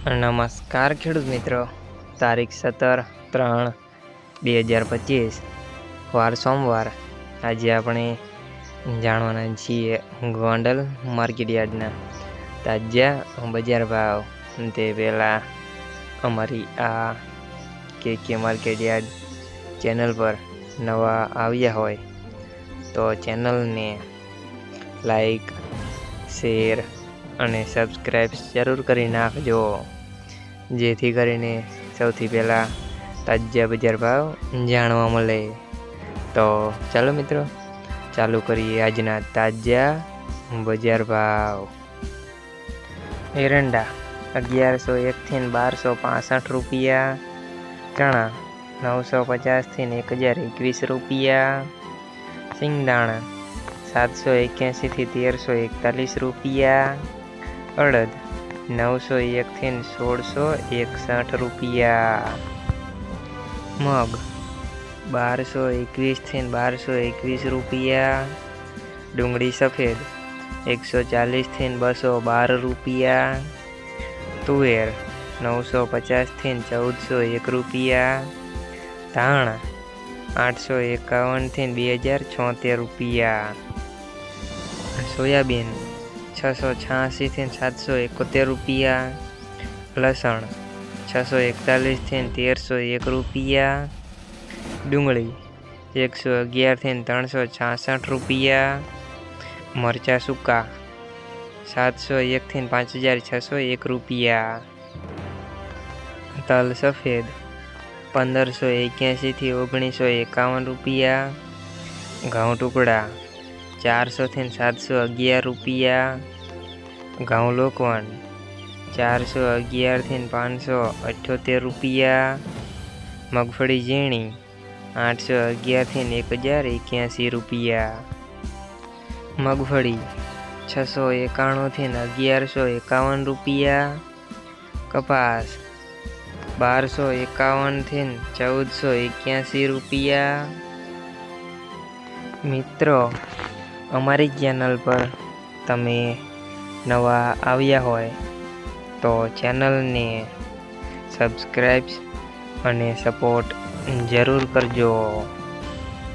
નમસ્કાર ખેડૂત મિત્રો. તારીખ સત્તર ત્રણ બે હજાર પચીસ. વાર સોમવાર. આજે આપણે જાણવાના છીએ ગોંડલ માર્કેટ યાર્ડના તાજા બજાર ભાવ. તે પહેલાં અમારી આ કે કે માર્કેટ યાર્ડ ચેનલ પર નવા આવ્યા હોય તો ચેનલને લાઈક, શેર અને સબસ્ક્રાઈબ જરૂર કરી નાખજો. જેથી કરીને સૌથી પહેલાં તાજા બજાર ભાવ જાણવા મળે. તો ચાલો મિત્રો, ચાલુ કરીએ આજના તાજા બજાર ભાવ. એરંડા અગિયારસો એકથી બારસો પાસઠ રૂપિયા. ચણા નવસો પચાસથી એક હજાર એકવીસ રૂપિયા. સિંગદાણા સાતસો એક્યાસીથી તેરસો એકતાલીસ રૂપિયા. અડદ, નવસો એકથી સોળસો એકસઠ રૂપિયા. મગ, બારસો એકવીસથી બારસો એકવીસ રૂપિયા. ડુંગળી સફેદ, એકસો ચાલીસથી બસો બાર રૂપિયા. તુવેર, નવસો પચાસથી ચૌદસો એક રૂપિયા. ધાણા, આઠસો એકાવનથી બે હજાર છોતેર રૂપિયા. સોયાબીન છસો છ્યાસીથી સાતસો એકોતેર રૂપિયા, લસણ છસો એકતાલીસથી તેરસો એક રૂપિયા, ડુંગળી એકસો અગિયારથી ત્રણસો છાસઠ રૂપિયા, મરચાં સૂકા સાતસો એકથી પાંચ હજાર છસો એક રૂપિયા. તલ સફેદ પંદરસો એક્યાસીથી ઓગણીસો એકાવન રૂપિયા. ઘઉં ટુકડા ચારસોથી સાતસો અગિયાર રૂપિયા. ઘઉં લોકવન, ચારસો અગિયારથી પાંચસો અઠ્યોતેર રૂપિયા. મગફળી ઝીણી, આઠસો અગિયારથી એક હજાર એક્યાસી રૂપિયા. મગફળી, છસો એકાણુંથી અગિયારસો એકાવન રૂપિયા. કપાસ, બારસો એકાવનથી ચૌદસો એક્યાસી રૂપિયા. મિત્રો અમારી ચેનલ પર તમે નવા આવ્યા હોય તો ચેનલને સબસ્ક્રાઈબ અને સપોર્ટ જરૂર કરજો.